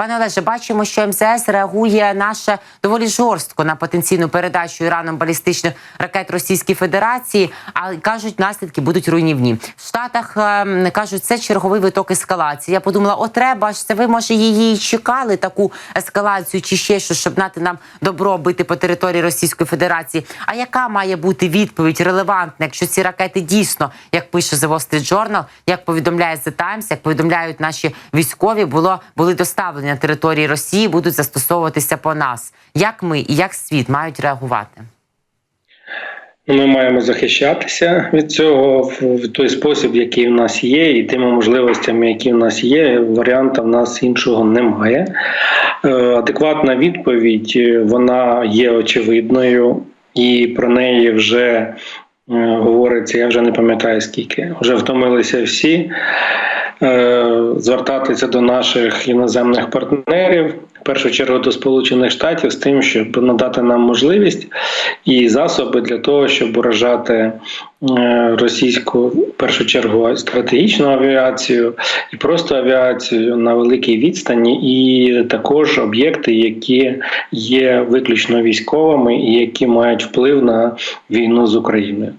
Пане Олеже, бачимо, що МЗС реагує наше доволі жорстко на потенційну передачу Іраном балістичних ракет Російській Федерації. А кажуть, наслідки будуть руйнівні. В Штатах е, кажуть, це черговий виток ескалації. Я подумала, о, треба ж це ви може її чекали таку ескалацію, чи ще що, щоб дати нам добро бити по території Російської Федерації. А яка має бути відповідь релевантна, якщо ці ракети дійсно, як пише The Wall Street Journal, як повідомляє The Times, як повідомляють наші військові, було були доставлені на території Росії, будуть застосовуватися по нас. Як ми і як світ мають реагувати? Ми маємо захищатися від цього в той спосіб, який в нас є, і тими можливостями, які в нас є. Варіанта в нас іншого немає. Е, Адекватна відповідь е, вона є очевидною, і про неї вже говориться. Я вже не пам'ятаю скільки. Вже втомилися всі е, звертатися до наших іноземних партнерів. В першу чергу до Сполучених Штатів з тим, щоб надати нам можливість і засоби для того, щоб уражати е, російську в першу чергу стратегічну авіацію і просто авіацію на великій відстані, і також об'єкти, які є виключно військовими і які мають вплив на війну з Україною.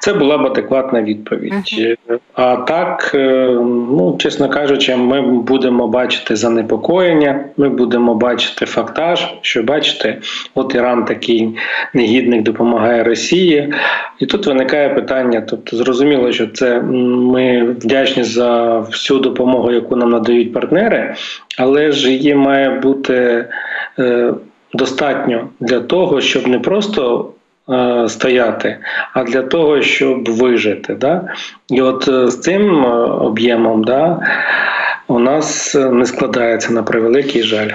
Це була б адекватна відповідь. А так, е, ну чесно кажучи, ми будемо бачити занепокоєння. Ми будемо бачити фактаж, що бачите, от Іран такий негідник допомагає Росії, і тут виникає питання. Тобто, зрозуміло, що це ми вдячні за всю допомогу, яку нам надають партнери, але ж її має бути е, достатньо для того, щоб не просто е, стояти, а для того, щоб вижити. Да? І от е, з цим е, об'ємом да, у нас не складається на превеликий жаль.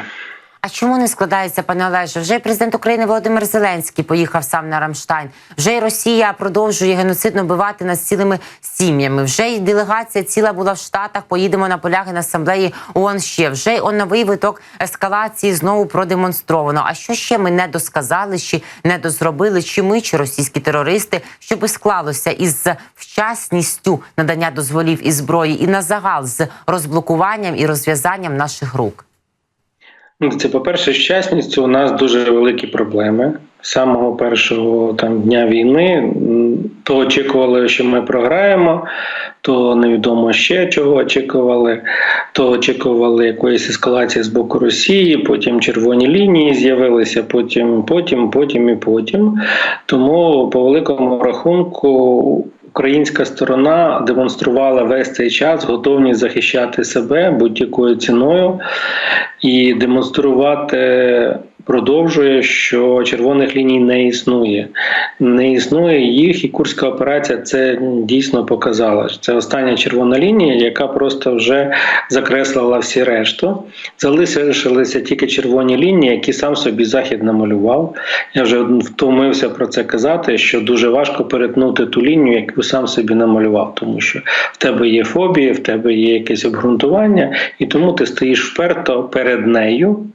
А чому не складається, пане Олеже? Вже президент України Володимир Зеленський поїхав сам на Рамштайн. Вже й Росія продовжує геноцидно вбивати нас цілими сім'ями. Вже й делегація ціла була в Штатах. Поїдемо на поляги на асамблеї ООН ще. Вже й он новий виток ескалації знову продемонстровано. А що ще ми не досказали, чи не дозробили, чи ми, чи російські терористи, щоб склалося із вчасністю надання дозволів і зброї, і на загал з розблокуванням і розв'язанням наших рук. Ну, Це, по-перше, з чесністю у нас дуже великі проблеми. З самого першого там дня війни то очікували, що ми програємо, то невідомо ще чого очікували, то очікували якоїсь ескалації з боку Росії, потім червоні лінії з'явилися, потім, потім, потім і потім. Тому, по великому рахунку, Українська сторона демонструвала весь цей час готовність захищати себе будь-якою ціною і демонструвати продовжує, що червоних ліній не існує. Не існує їх, і курська операція це дійсно показала. Це остання червона лінія, яка просто вже закреслила всі решту. Залишилися тільки червоні лінії, які сам собі захід намалював. Я вже втомився про це казати, що дуже важко перетнути ту лінію, яку сам собі намалював, тому що в тебе є фобії, в тебе є якесь обґрунтування, і тому ти стоїш вперто перед нею.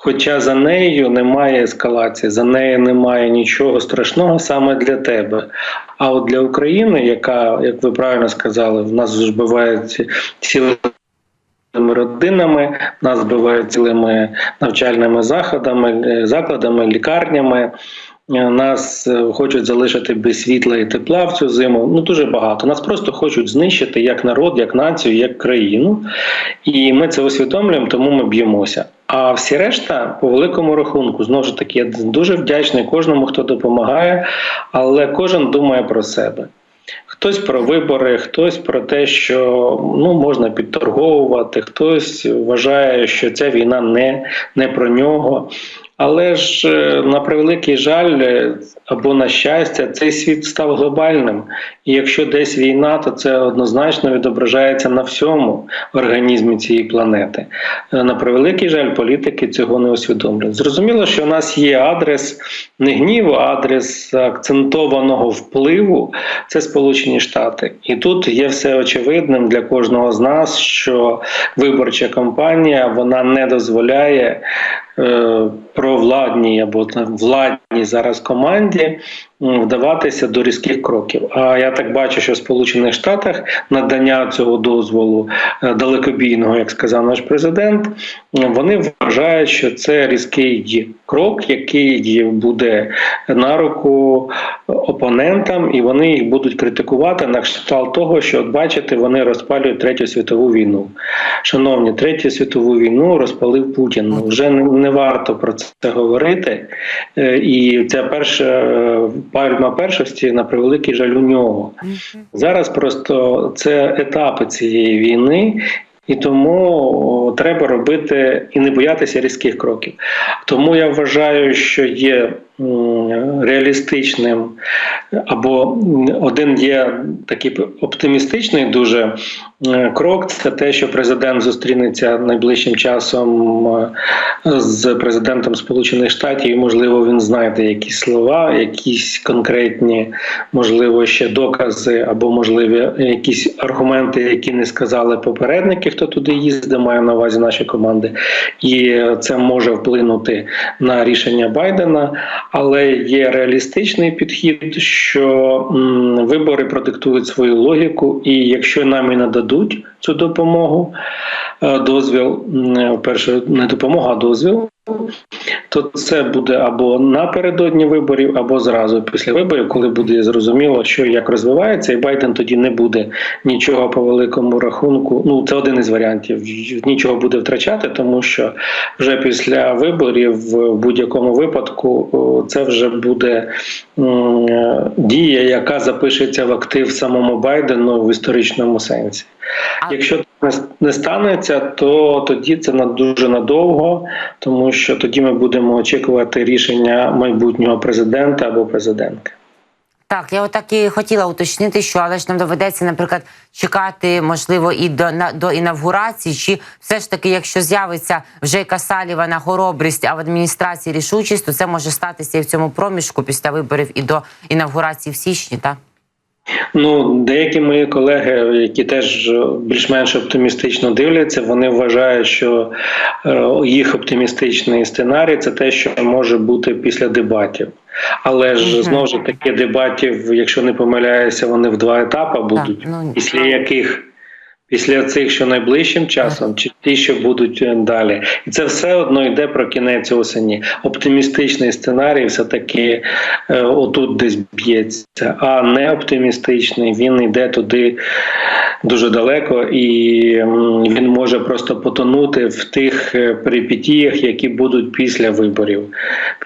Хоча за нею немає ескалації, за нею немає нічого страшного саме для тебе. А от для України, яка, як ви правильно сказали, в нас збивають цілими родинами, нас збивають цілими навчальними заходами, е, закладами, лікарнями. Е, Нас е, хочуть залишити без світла і тепла в цю зиму. Ну дуже багато. Нас просто хочуть знищити як народ, як націю, як країну. І ми це усвідомлюємо, тому ми б'ємося. А всі решта, по великому рахунку, знову ж таки, я дуже вдячний кожному, хто допомагає, але кожен думає про себе. Хтось про вибори, хтось про те, що ну можна підторговувати, хтось вважає, що ця війна не, не про нього. Але ж е, на превеликий жаль, е, або на щастя, цей світ став глобальним. І якщо десь війна, то це однозначно відображається на всьому організмі цієї планети. Е, На превеликий жаль, політики цього не усвідомлюють. Зрозуміло, що у нас є адрес не гніву, а адрес акцентованого впливу це Сполучені Штати. І тут є все очевидним для кожного з нас, що виборча кампанія вона не дозволяє провладній або там владній зараз команді вдаватися до різких кроків. А я так бачу, що в Сполучених Штатах надання цього дозволу е, далекобійного, як сказав наш президент, вони вважають, що це різкий крок, який буде на руку опонентам, і вони їх будуть критикувати на кшталт того, що от бачите, вони розпалюють третю світову війну. Шановні, третю світову війну розпалив Путін. Вже не, варто про це говорити. Е, І ця перша е, пальма першості на превеликий жаль у нього. Зараз просто це етапи цієї війни. І тому треба робити і не боятися різких кроків. Тому я вважаю, що є реалістичним або один є такий оптимістичний дуже е, крок. Це те, що президент зустрінеться найближчим часом е, з президентом Сполучених Штатів. І, можливо, він знайде якісь слова, якісь конкретні, можливо, ще докази, або можливі якісь аргументи, які не сказали попередники, хто туди їздить, маю на увазі наші команди, і це може вплинути на рішення Байдена. Але є реалістичний підхід, що вибори продиктують свою логіку, і якщо нам і нададуть цю допомогу, е, дозвіл перше не допомога, а дозвіл. То це буде або напередодні виборів, або зразу після виборів, коли буде зрозуміло, що як розвивається, і Байден тоді не буде нічого по великому рахунку. Ну це один із варіантів. Нічого буде втрачати, тому що вже після виборів в будь-якому випадку це вже буде дія, яка запишеться в актив самому Байдену в історичному сенсі. А- Якщо не- не станеться, то тоді це на дуже надовго, тому що тоді ми будемо очікувати рішення майбутнього президента або президентки. Так, я отак і хотіла уточнити, що але ж нам доведеться, наприклад, чекати, можливо, і до на до інавгурації, чи все ж таки, якщо з'явиться вже яка Салівана хоробрість, а в адміністрації рішучість, то це може статися і в цьому проміжку після виборів і до інавгурації в січні, так? Ну, деякі мої колеги, які теж е, більш-менш оптимістично дивляться, вони вважають, що е, їх оптимістичний сценарій це те, що може бути після дебатів. Але ж знову ж таки дебатів, якщо не помиляюся, вони в два етапи будуть, ну, після яких після цих, що найближчим часом, чи ті, що будуть е, далі, і це все одно йде про кінець осені. Оптимістичний сценарій все таки е, отут десь б'ється, а не оптимістичний він йде туди дуже далеко, і він може просто потонути в тих е, перипетіях, які будуть після виборів,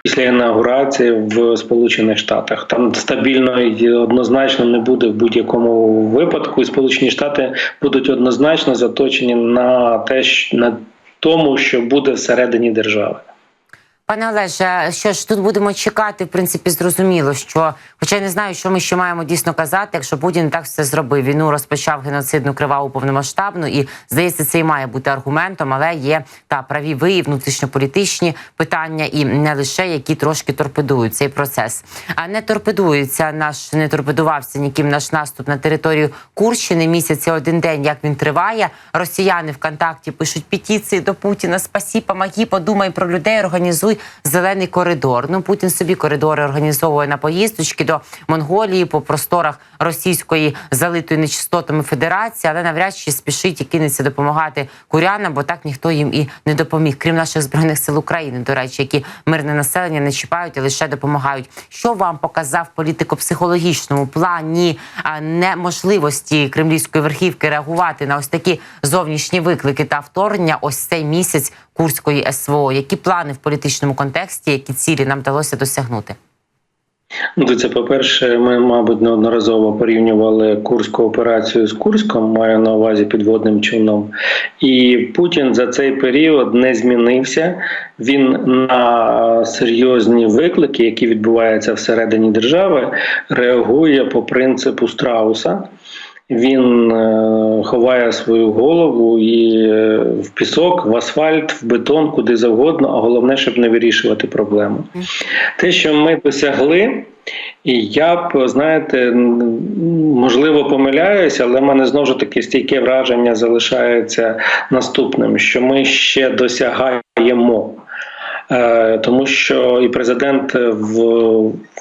після інаугурації в Сполучених Штатах. Там стабільно і однозначно не буде в будь-якому випадку, і Сполучені Штати будуть однозначно заточені на те, на тому, що буде всередині держави. Пане Олеже, що ж тут будемо чекати, в принципі, зрозуміло, що, хоча я не знаю, що ми ще маємо дійсно казати, якщо Путін так все зробив, війну розпочав геноцидну криваву повномасштабну, і здається, це і має бути аргументом, але є та праві ви внутрішньополітичні питання, і не лише які трошки торпедують цей процес. А не торпедується наш, не торпедувався ніким наш наступ на територію Курщини. Місяця один день, як він триває. Росіяни ВКонтакті пишуть петиції до Путіна. Спасі, помоги, подумай про людей, організуй зелений коридор. Ну Путін собі коридори організовує на поїздочки до Монголії по просторах російської залитої нечистотами федерації, але навряд чи спішить і кинеться допомагати курянам, бо так ніхто їм і не допоміг, крім наших збройних сил України, до речі, які мирне населення не чіпають, а лише допомагають. Що вам показав політико-психологічному плані неможливості кремлівської верхівки реагувати на ось такі зовнішні виклики та вторгнення? Ось цей місяць Курської СВО. Які плани в політичному контексті, які цілі нам вдалося досягнути? Ну, це по-перше, ми, мабуть, неодноразово порівнювали курську операцію з Курськом, маю на увазі підводним човном. І Путін за цей період не змінився. Він на серйозні виклики, які відбуваються всередині держави, реагує по принципу страуса. Він е, ховає свою голову і е, в пісок, в асфальт, в бетон, куди завгодно, а головне, щоб не вирішувати проблему. Те, що ми досягли, і я б, знаєте, можливо, помиляюся, але в мене знову ж таки стійке враження залишається наступним: що ми ще досягаємо. Е, тому що і президент в,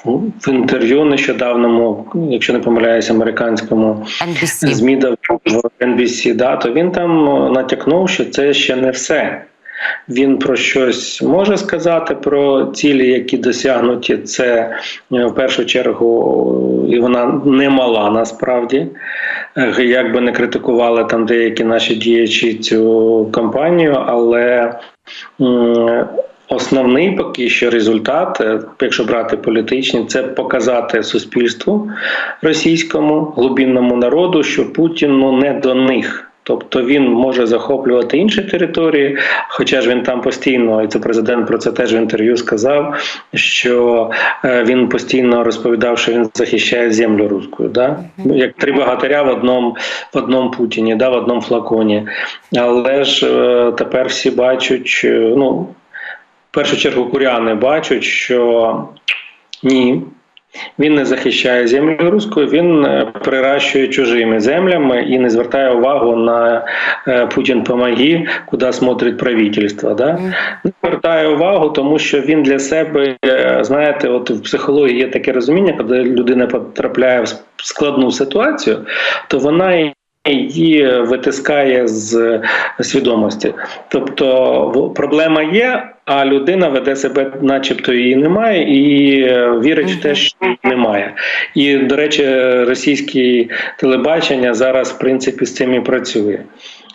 в інтерв'ю нещодавному, якщо не помиляюсь, американському NBC. ЗМІ дав в NBC, да, то він там натякнув, що це ще не все. Він про щось може сказати про цілі, які досягнуті. Це е, в першу чергу, і вона не мала насправді. Е, Як би не критикували там деякі наші діячі цю кампанію, але Основний поки що результат, е, якщо брати політичні, це показати суспільству російському глибинному народу, що Путін ну, не до них. Тобто він може захоплювати інші території, хоча ж він там постійно, і це президент про це теж в інтерв'ю сказав, що е, він постійно розповідав, що він захищає землю руську, да? як три богатиря в одному в одному Путіні, да? в одному флаконі. Але ж е, тепер всі бачать, ну в першу чергу куряни бачать, що ні. Він не захищає землю руську, він е, приращує чужими землями і не звертає увагу на е, Путін помоги, куди смотрить правительство. Да? Не звертає увагу, тому що він для себе, е, знаєте, от в психології є таке розуміння, коли людина потрапляє в складну ситуацію, то вона і її витискає з свідомості. Тобто проблема є, а людина веде себе, начебто її немає, і е, вірить в те, що її немає. І, до речі, російське телебачення зараз, в принципі, з цим і працює.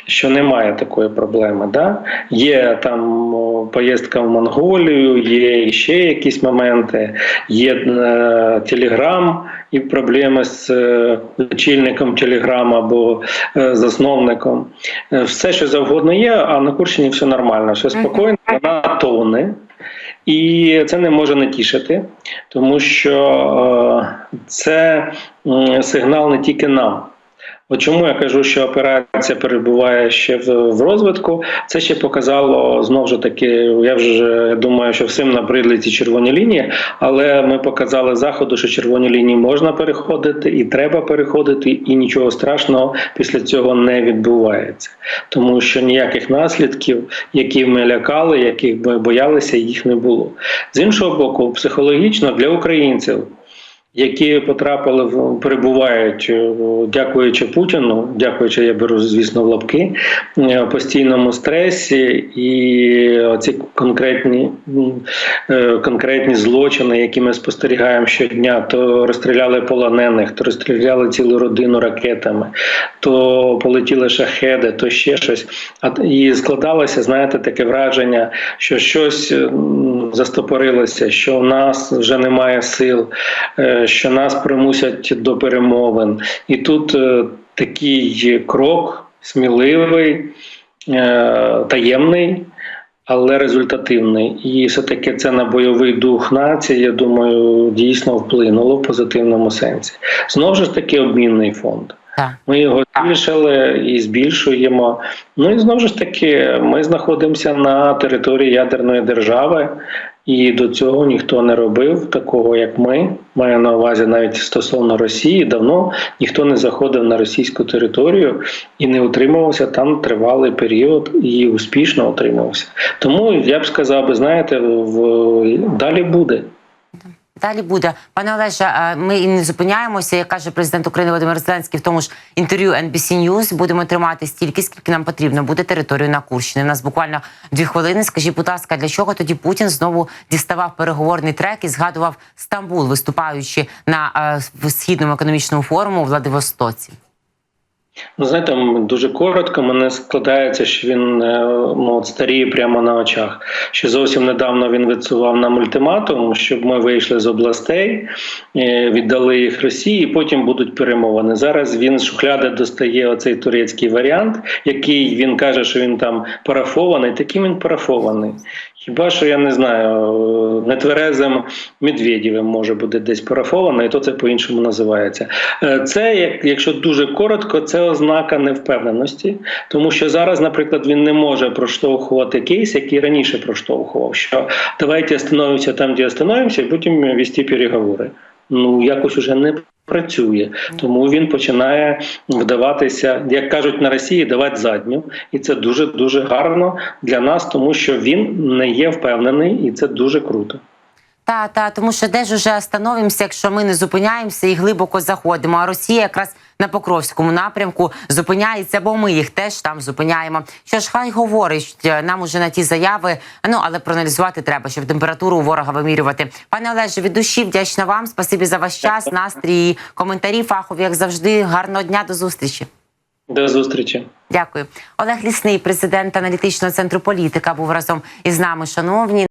Що немає такої проблеми, да? є там поїздка в Монголію, є ще якісь моменти, є е, Телеграм і проблеми з е, очільником Телеграм або е, засновником. Е, Все, що завгодно є, а на Курщині все нормально, все спокійно, вона тоне. І це не може не тішити, тому що е, це сигнал не тільки нам. От чому я кажу, що операція перебуває ще в, розвитку. Це ще показало знову ж таки. Я вже думаю, що всім набридли ці червоні лінії, але ми показали заходу, що червоні лінії можна переходити і треба переходити, і нічого страшного після цього не відбувається, тому що ніяких наслідків, які ми лякали, яких ми боялися, їх не було. З іншого боку, психологічно для українців які потрапили в перебувають, е, дякуючи Путіну, дякуючи, я беру, звісно, в лапки, е, постійному стресі і ці конкретні, е, конкретні злочини, які ми спостерігаємо щодня, то розстріляли полонених, то розстріляли цілу родину ракетами, то полетіли шахеди, то ще щось. А і складалося, знаєте, таке враження, що щось застопорилося, що в нас вже немає сил, е, що нас примусять до перемовин. І тут е, такий крок сміливий, е, таємний. Але результативний, і все таки це на бойовий дух нації. Я думаю, дійсно вплинуло в позитивному сенсі. Знову ж таки, обмінний фонд. Ми його збільшили і збільшуємо. Ну і знову ж таки, ми знаходимося на території ядерної держави, і до цього ніхто не робив такого, як ми. Маю на увазі навіть стосовно Росії. Давно ніхто не заходив на російську територію і не утримувався там тривалий період і успішно утримався. Тому я б сказав, би, знаєте, в далі буде. Далі буде пане Олеже. Ми і не зупиняємося. Як каже президент України Володимир Зеленський в тому ж інтерв'ю NBC News, Будемо тримати стільки, скільки нам потрібно буде територію на Курщині. У нас буквально дві хвилини. Скажіть, будь ласка, для чого тоді Путін знову діставав переговорний трек і згадував Стамбул, виступаючи на східному економічному форуму у Владивостоці? Ну, знаєте, дуже коротко мене складається, що він е, ну, от старіє прямо на очах. Ще зовсім недавно він відсував нам ультиматум, щоб ми вийшли з областей, е, віддали їх Росії, і потім будуть перемовини. Зараз він з шухляди достає оцей турецький варіант, який він каже, що він там парафований. Таким він парафований. Хіба що я не знаю, е, нетверезим Медведєвим може бути десь парафовано, і то це по-іншому називається. Це, якщо дуже коротко, це ознака невпевненості, тому що зараз, наприклад, він не може проштовхувати кейс, який раніше проштовхував. Що давайте остановимося там, де остановимося, і потім вести переговори. Ну якось уже не працює, тому він починає вдаватися, як кажуть на Росії, давати задню, і це дуже дуже гарно для нас, тому що він не є впевнений, і це дуже круто. Та, та, тому що де ж уже становимося, якщо ми не зупиняємося і глибоко заходимо. А Росія якраз на Покровському напрямку зупиняється, бо ми їх теж там зупиняємо. Що ж, хай говорить е, нам уже на ті заяви. Ну але проаналізувати треба, щоб температуру у ворога вимірювати. Пане Олеже, від душі вдячна вам. Спасибі за ваш час, настрій, і коментарі фахові, як завжди. Гарного дня до зустрічі. До зустрічі. Дякую. Олег Лісний, президент аналітичного центру політика, був разом із нами. Шановні.